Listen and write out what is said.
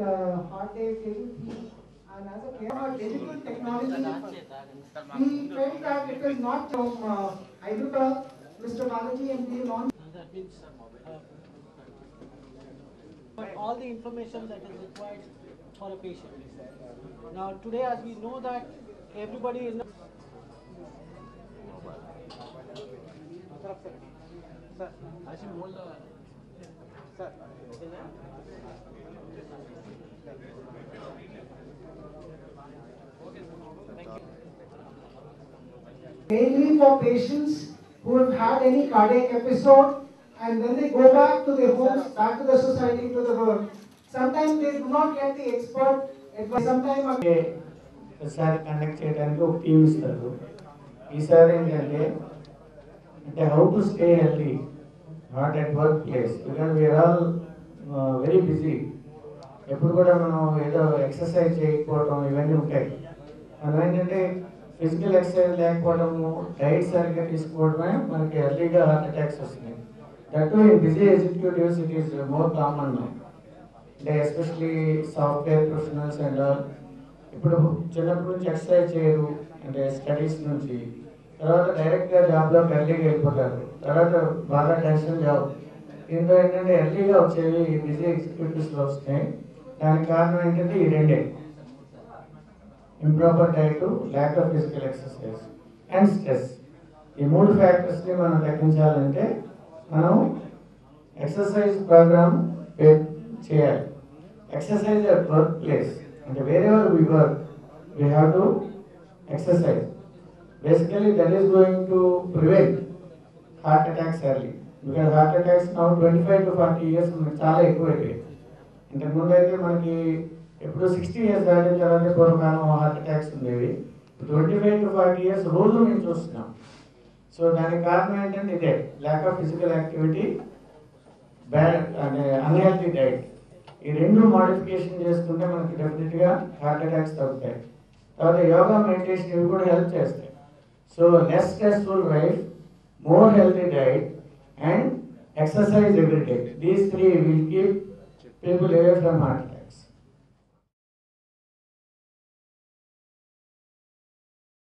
KVP, and as a care of digital technology, we felt that it is not from uh, Hyderabad, Mr. Balaji and team on That means, uh, but all the information that is required for a patient. Now, today as we know that everybody is. Sir, sir, Thank you. Mainly for patients who have had any cardiac episode and then they go back to their homes, back to the society, to the world. Sometimes they do not get the expert advice. Sometimes ఒకసారి conduct చేయడానికి ఒక team ఇస్తారు ఈసారి ఏంటంటే అంటే how to stay healthy not at work place because we are all very busy ఎప్పుడు కూడా మనం ఏదో ఎక్సర్సైజ్ చేయకపోవడం ఇవన్నీ ఉంటాయి. మనం ఏంటంటే ఫిజికల్ ఎక్సర్సైజ్ లేకపోవడము డైట్ సరిగ్గా తీసుకోవడమే మనకి ఎర్లీగా హార్ట్ అటాక్స్ వస్తున్నాయి. That in busy executives it is more common అంటే especially software professionals and all ఇప్పుడు చిన్నప్పటి నుంచి ఎక్సర్సైజ్ చేయరు. అంటే స్టడీస్ నుంచి తర్వాత డైరెక్ట్గా జాబ్లోకి ఎర్లీగా వెళ్ళిపోతారు. తర్వాత బాగా టెన్షన్ జాబ్ దీంతో ఏంటంటే ఎర్లీగా వచ్చేవి ఈ బిజీ ఎగ్జిక్యూటివ్స్లో వస్తాయి. దానికి కారణం ఏంటంటే ఈ రెండే. Improper diet lack of physical exercise and stress ఈ మూడు ఫ్యాక్టర్స్ని మనం తగ్గించాలంటే మనం ఎక్సర్సైజ్ ప్రోగ్రామ్ చేయాలి. ఎక్సర్సైజ్ అట్ వర్క్ ప్లేస్ అంటే wherever we work we have to exercise basically that is going to prevent heart attacks early because heart attacks now twenty five to forty years చాలా ఎక్కువైపోయాయి. ఇంతకుముందు అయితే మనకి ఎప్పుడు sixty years దాటిన తర్వాత పూర్వకాలం హార్ట్ అటాక్స్ ఉండేవి. Twenty five to forty years రోజు మేము చూస్తున్నాం. సో దానికి కారణం ఏంటంటే ఇదే. Lack of physical activity bad అంటే అన్హెల్తీ డైట్ ఈ రెండు మోడిఫికేషన్ చేసుకుంటే మనకి డెఫినెట్గా హార్ట్ అటాక్స్ తగ్గుతాయి. తర్వాత యోగా మెడిటేషన్ ఇవి కూడా హెల్ప్ చేస్తాయి. So less stressful life, more healthy diet and exercise every day. These three will keep people away from heart